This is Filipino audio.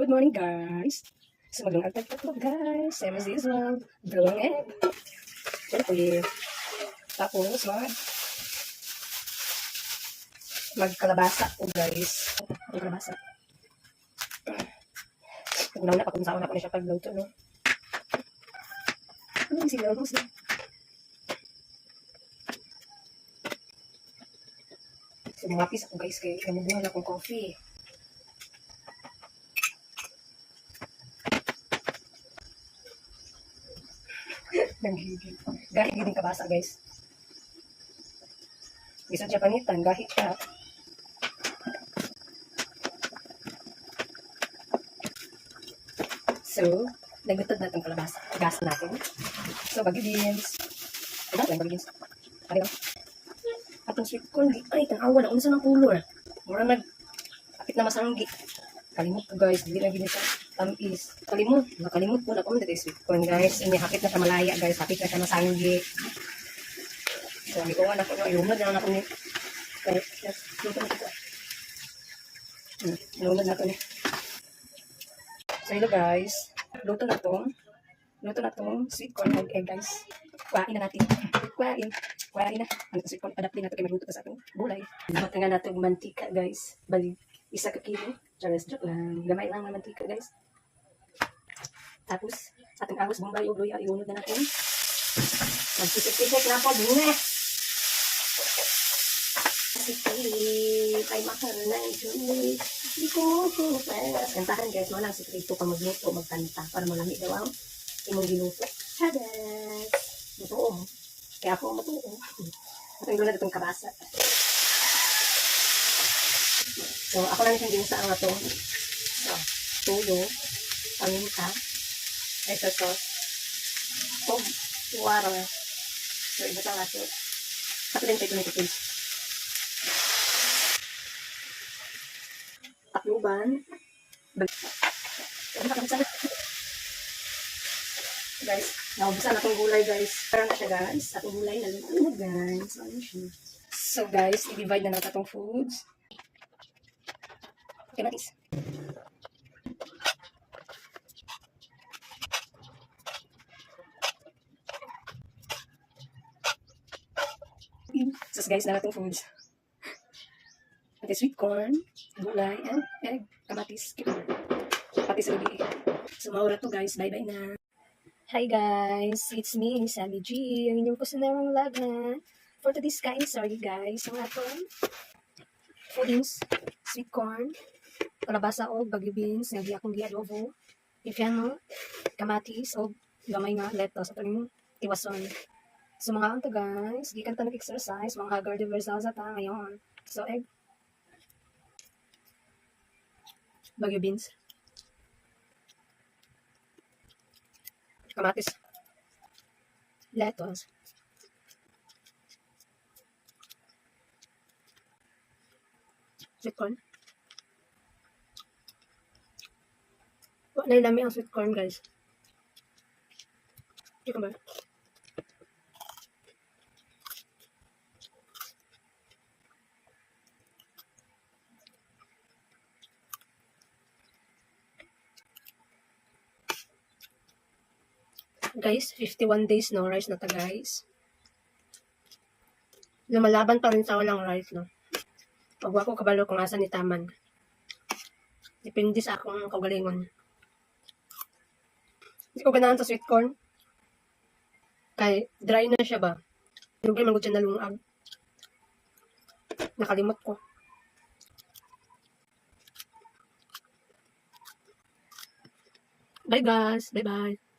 Good morning, guys. So, magandang agtag-tatlog, guys. Same as usual. Dalawang egg. Siyempre. Tapos, mag magkalabasa po, guys. Magkalabasa. Pagnaw na pa kung saan ako na siya pagluto, no? Ano yung sigaw mo siya? So, mga pis ako, guys, kay kamubuhan akong coffee. Nanggigil. Gahit gini ka basa, guys. Bisa siya panitan, gahit ka. So, nagutod na itong kalabasa. Gas natin. So, bagyo beans. Ano lang, bagyo beans. Ano ba? Atong sweet corn, di ay, tanawa na. Unsa ng color? Mura nag, kapit na masanggi. Kalimot ko, guys. Hindi na ginisa. Tamis. Kalimot. Nakalimot po na kung dito sweet corn, guys. Ini, hapit na sa malaya, guys. Hapit na sa masanggi. So, hindi ko nga na ko, ilumad na ako ni. Yes, luto na ko. Hmm, na ko ni. So, hello guys. Luto na to. Luto na to. Sweet corn and egg, guys. Kuhain na natin. Kuhain. Kuhain na. Ano sweet corn? Adaptin na to kay magluto pa sa atong gulay. Luto nga natin mantika, guys. Bali, isa ka kilo. Charas joke lang. Gamay lang na mantika, guys. Tapos, atong awas bombay o luya, iunod na natin. Magsisip-sip na po, bine. Siklit, ay na ito. Hindi ko pupes. Kantahan guys, walang sikrito pa magluto, magkanta para malamig daw ang imong giluto. Hadas! Matuo. Kaya ako matuo. At ang gulad itong kabasa. So, ako lang yung ginsa ang ito. So, tuyo, paminta, ito sauce, tub, water. So, iba sa natin. Tapos din tayo tomato paste. Takluban. guys, naubusan na itong gulay guys. Parang na siya guys. Atong gulay na luto na guys. Ano? So guys, i-divide na natin itong foods. Okay, natis. So guys, na natin foods. Okay, sweet corn, gulay, and egg, kamatis, cucumber. Pati sa gabi. So, to guys. Bye-bye na. Hi guys, it's me, Sally G. Ang inyong kusinarang vlog na. For today's kain, sorry guys. Ang atong foodings, sweet corn, kalabasa o bagyo beans, nga di akong gi-adobo, pipiano, kamatis o gamay nga lettuce at ang tiwason. So mga anto guys, gikan ta nag-exercise, mga haggard reversal sa ta ngayon. So egg, bagyo beans, kamatis, lettuce, sweet corn. Wala na dami ang sweet corn guys. Hindi Guys, 51 days no rice na ta guys. Lumalaban pa rin sa walang rice no. Pag ako kabalo kung asa ni Taman. Depende sa akong kagalingon. Hindi ko ganahan sa sweet corn. Kay dry na siya ba? Lugay man siya nalungag. Nakalimot ko. Bye guys. Bye bye.